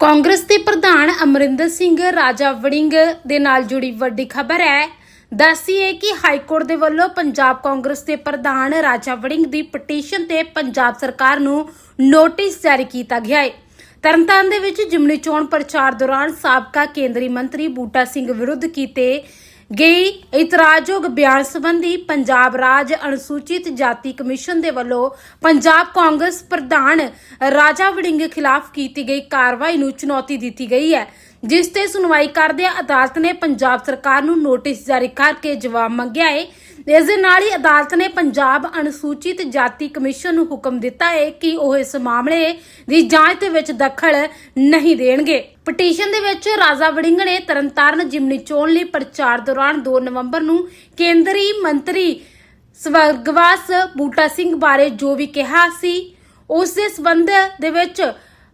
ਕਾਂਗਰਸ ਦੇ ਪ੍ਰਧਾਨ ਅਮਰਿੰਦਰ ਸਿੰਘ ਰਾਜਾ ਵੜਿੰਗ ਦੇ ਨਾਲ ਜੁੜੀ ਵੱਡੀ ਖਬਰ ਹੈ। ਦੱਸੀਏ ਕਿ ਹਾਈ ਕੋਰਟ ਦੇ ਵੱਲੋਂ ਪੰਜਾਬ ਕਾਂਗਰਸ ਦੇ ਪ੍ਰਧਾਨ ਰਾਜਾ ਵੜਿੰਗ ਦੀ ਪਟੀਸ਼ਨ ਤੇ ਪੰਜਾਬ ਸਰਕਾਰ ਨੂੰ ਨੋਟਿਸ ਜਾਰੀ ਕੀਤਾ ਗਿਆ ਹੈ। ਤਰਨਤਾਰਨ ਦੇ ਵਿੱਚ ਜਿਮਨੀ ਚੋਣ ਪ੍ਰਚਾਰ ਦੌਰਾਨ ਸਾਬਕਾ ਕੇਂਦਰੀ ਮੰਤਰੀ ਬੂਟਾ ਸਿੰਘ ਵਿਰੁੱਧ ਕੀਤੇ ਗਈ ਇਤਰਾਜ਼ਯੋਗ ਬਿਆਨ ਸੰਬੰਧੀ ਪੰਜਾਬ ਰਾਜ ਅਨੁਸੂਚਿਤ ਜਾਤੀ ਕਮਿਸ਼ਨ ਦੇ ਵੱਲੋਂ ਪੰਜਾਬ ਕਾਂਗਰਸ ਪ੍ਰਧਾਨ ਰਾਜਾ ਵੜਿੰਗ ਖਿਲਾਫ ਕੀਤੀ ਗਈ ਕਾਰਵਾਈ ਨੂੰ ਚੁਣੌਤੀ ਦਿੱਤੀ ਗਈ ਹੈ, ਜਿਸ ਤੇ ਸੁਣਵਾਈ ਕਰਦਿਆਂ ਅਦਾਲਤ ਨੇ ਪੰਜਾਬ ਸਰਕਾਰ ਨੂੰ ਨੋਟਿਸ ਜਾਰੀ ਕਰਕੇ ਜਵਾਬ ਮੰਗਿਆ ਹੈ। ਇਸ ਦੇ ਨਾਲ ਹੀ ਅਦਾਲਤ ਨੇ ਪੰਜਾਬ ਅਨੁਸੂਚਿਤ ਜਾਤੀ ਕਮਿਸ਼ਨ ਨੂੰ ਹੁਕਮ ਦਿੱਤਾ ਹੈ ਕਿ ਉਹ ਇਸ ਮਾਮਲੇ ਦੀ ਜਾਂਚ ਦੇ ਵਿੱਚ ਦਖਲ ਨਹੀਂ ਦੇਣਗੇ। ਪਟੀਸ਼ਨ ਦੇ ਵਿੱਚ ਰਾਜਾ ਵੜਿੰਗ ਨੇ ਤਰਨਤਾਰਨ, ਜਿਮਨੀ ਚੋਣ ਲਈ ਪ੍ਰਚਾਰ ਦੌਰਾਨ 2 ਨਵੰਬਰ ਨੂੰ ਕੇਂਦਰੀ ਮੰਤਰੀ ਸਵਰਗਵਾਸ ਬੂਟਾ ਸਿੰਘ ਬਾਰੇ ਜੋ ਵੀ ਕਿਹਾ ਸੀ, ਉਸ ਦੇ ਸਬੰਧ ਦੇ ਵਿੱਚ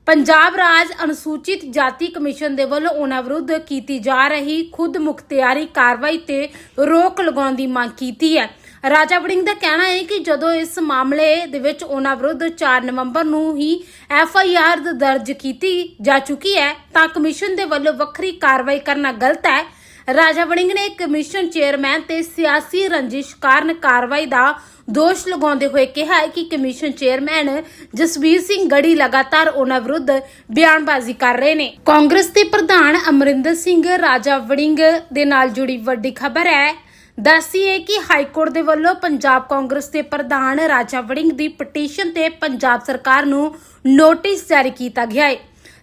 ਪੰਜਾਬ ਰਾਜ ਅਨੁਸੂਚਿਤ ਜਾਤੀ ਕਮਿਸ਼ਨ ਦੇ ਵੱਲੋਂ ਉਹਨਾਂ ਵਿਰੁੱਧ ਕੀਤੀ ਜਾ ਰਹੀ ਖੁਦ ਮੁਖਤਿਆਰੀ ਕਾਰਵਾਈ ਤੇ ਰੋਕ ਲਗਾਉਣ ਦੀ ਮੰਗ ਕੀਤੀ ਹੈ। ਰਾਜਾ ਵੜਿੰਗ ਦਾ ਕਹਿਣਾ ਹੈ ਕਿ ਜਦੋਂ ਇਸ ਮਾਮਲੇ ਦੇ ਵਿੱਚ ਉਹਨਾਂ ਵਿਰੁੱਧ 4 ਨਵੰਬਰ ਨੂੰ ਹੀ ਐਫ ਆਈ ਆਰ ਦਰਜ ਕੀਤੀ ਜਾ ਚੁੱਕੀ ਹੈ, ਤਾਂ ਕਮਿਸ਼ਨ ਦੇ ਵੱਲੋਂ ਵੱਖਰੀ ਕਾਰਵਾਈ ਕਰਨਾ ਗਲਤ ਹੈ। ਰਾਜਾ ਵੜਿੰਗ ਨੇ ਕਮਿਸ਼ਨ ਚੇਅਰਮੈਨ ਤੇ ਸਿਆਸੀ ਰੰਜਿਸ਼ ਕਾਰਨ ਕਾਰਵਾਈ ਦਾ ਦੋਸ਼ ਲਗਾਉਂਦੇ ਹੋਏ ਕਿਹਾ ਕਿ ਕਮਿਸ਼ਨ ਚੇਅਰਮੈਨ ਜਸਵੀਰ ਸਿੰਘ ਗੜੀ ਲਗਾਤਾਰ ਉਹਨਾਂ ਵਿਰੁੱਧ ਬਿਆਨਬਾਜ਼ੀ ਕਰ ਰਹੇ ਨੇ। ਕਾਂਗਰਸ ਦੇ ਪ੍ਰਧਾਨ ਅਮਰਿੰਦਰ ਸਿੰਘ ਰਾਜਾ ਵੜਿੰਗ ਦੇ ਨਾਲ ਜੁੜੀ ਵੱਡੀ ਖਬਰ ਹੈ। ਦੱਸੀਏ ਕਿ ਹਾਈ ਕੋਰਟ ਦੇ ਵੱਲੋਂ ਪੰਜਾਬ ਕਾਂਗਰਸ ਦੇ ਪ੍ਰਧਾਨ ਰਾਜਾ ਵੜਿੰਗ ਦੀ ਪਟੀਸ਼ਨ ਤੇ ਪੰਜਾਬ ਸਰਕਾਰ ਨੂੰ ਨੋਟਿਸ ਜਾਰੀ ਕੀਤਾ ਗਿਆ ਹੈ।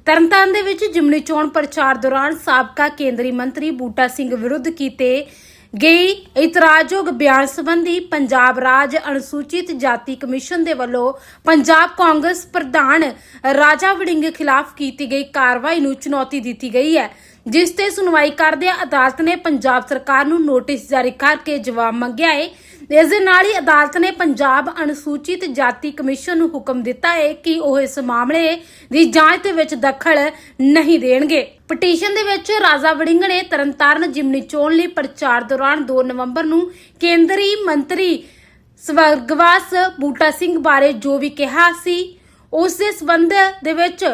ਤਰਨਤਾਰਨ ਦੇ ਵਿੱਚ ਜਿਮਨੀ ਚੋਣ ਪ੍ਰਚਾਰ ਦੌਰਾਨ ਸਾਬਕਾ ਕੇਂਦਰੀ ਮੰਤਰੀ ਬੂਟਾ ਸਿੰਘ ਵਿਰੁੱਧ ਕੀਤੇ ਗਈ ਇਤਰਾਜ਼ਯੋਗ ਬਿਆਨ ਸੰਬੰਧੀ ਪੰਜਾਬ ਰਾਜ ਅਨੁਸੂਚਿਤ ਜਾਤੀ ਕਮਿਸ਼ਨ ਦੇ ਵੱਲੋਂ ਪੰਜਾਬ ਕਾਂਗਰਸ ਪ੍ਰਧਾਨ ਰਾਜਾ ਵੜਿੰਗ ਖਿਲਾਫ ਕੀਤੀ ਗਈ ਕਾਰਵਾਈ ਨੂੰ ਚੁਣੌਤੀ ਦਿੱਤੀ ਗਈ ਹੈ, ਜਿਸ ਤੇ ਸੁਣਵਾਈ ਕਰਦਿਆਂ ਅਦਾਲਤ ਨੇ ਪੰਜਾਬ ਸਰਕਾਰ ਨੂੰ ਨੋਟਿਸ ਜਾਰੀ ਕਰਕੇ ਜਵਾਬ ਮੰਗਿਆ ਹੈ। ਇਸ ਦੇ ਨਾਲ ਹੀ ਅਦਾਲਤ ਨੇ ਪੰਜਾਬ ਅਨੁਸੂਚਿਤ ਜਾਤੀ ਕਮਿਸ਼ਨ ਨੂੰ ਹੁਕਮ ਦਿੱਤਾ ਹੈ ਕਿ ਉਹ ਇਸ ਮਾਮਲੇ ਦੀ ਜਾਂਚ ਦੇ ਵਿੱਚ ਦਖਲ ਨਹੀਂ ਦੇਣਗੇ। ਪਟੀਸ਼ਨ ਦੇ ਵਿੱਚ ਰਾਜਾ ਵੜਿੰਗ ਨੇ ਤਰਨਤਾਰਨ ਜਿਮਨੀ ਚੋਣ ਲਈ ਪ੍ਰਚਾਰ ਦੌਰਾਨ 2 ਨਵੰਬਰ ਨੂੰ ਕੇਂਦਰੀ ਮੰਤਰੀ ਸਵਰਗਵਾਸ ਬੂਟਾ ਸਿੰਘ ਬਾਰੇ ਜੋ ਵੀ ਕਿਹਾ ਸੀ, ਉਸ ਦੇ ਸਬੰਧ ਦੇ ਵਿੱਚ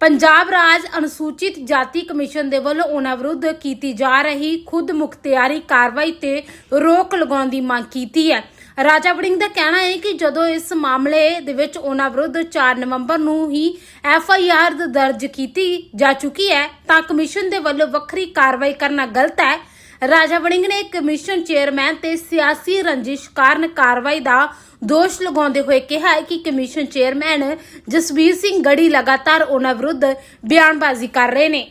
ਪੰਜਾਬ ਰਾਜ ਅਨੁਸੂਚਿਤ ਜਾਤੀ ਕਮਿਸ਼ਨ ਦੇ ਵੱਲੋਂ ਉਹਨਾਂ ਵਿਰੁੱਧ ਕੀਤੀ ਜਾ ਰਹੀ ਖੁਦ ਮੁਖਤਿਆਰੀ ਕਾਰਵਾਈ ਤੇ ਰੋਕ ਲਗਾਉਣ ਦੀ ਮੰਗ ਕੀਤੀ ਹੈ। ਰਾਜਾ ਵੜਿੰਗ ਦਾ ਕਹਿਣਾ ਹੈ ਕਿ ਜਦੋਂ ਇਸ ਮਾਮਲੇ ਦੇ ਵਿੱਚ ਉਹਨਾਂ ਵਿਰੁੱਧ 4 ਨਵੰਬਰ ਨੂੰ ਹੀ ਐਫ ਆਈ ਆਰ ਦਰਜ ਕੀਤੀ ਜਾ ਚੁੱਕੀ ਹੈ, ਤਾਂ ਕਮਿਸ਼ਨ ਦੇ ਵੱਲੋਂ ਵੱਖਰੀ ਕਾਰਵਾਈ ਕਰਨਾ ਗਲਤ ਹੈ। ਰਾਜਾ ਵੜਿੰਗ ਨੇ ਕਮਿਸ਼ਨ ਚੇਅਰਮੈਨ ਤੇ ਸਿਆਸੀ ਰੰਜਿਸ਼ ਕਾਰਨ ਕਾਰਵਾਈ ਦਾ ਦੋਸ਼ ਲਗਾਉਂਦੇ ਹੋਏ ਕਿਹਾ ਕਿ ਕਮਿਸ਼ਨ ਚੇਅਰਮੈਨ ਜਸਵੀਰ ਸਿੰਘ ਗੜੀ ਲਗਾਤਾਰ ਉਹਨਾਂ ਵਿਰੁੱਧ ਬਿਆਨਬਾਜ਼ੀ ਕਰ ਰਹੇ ਨੇ।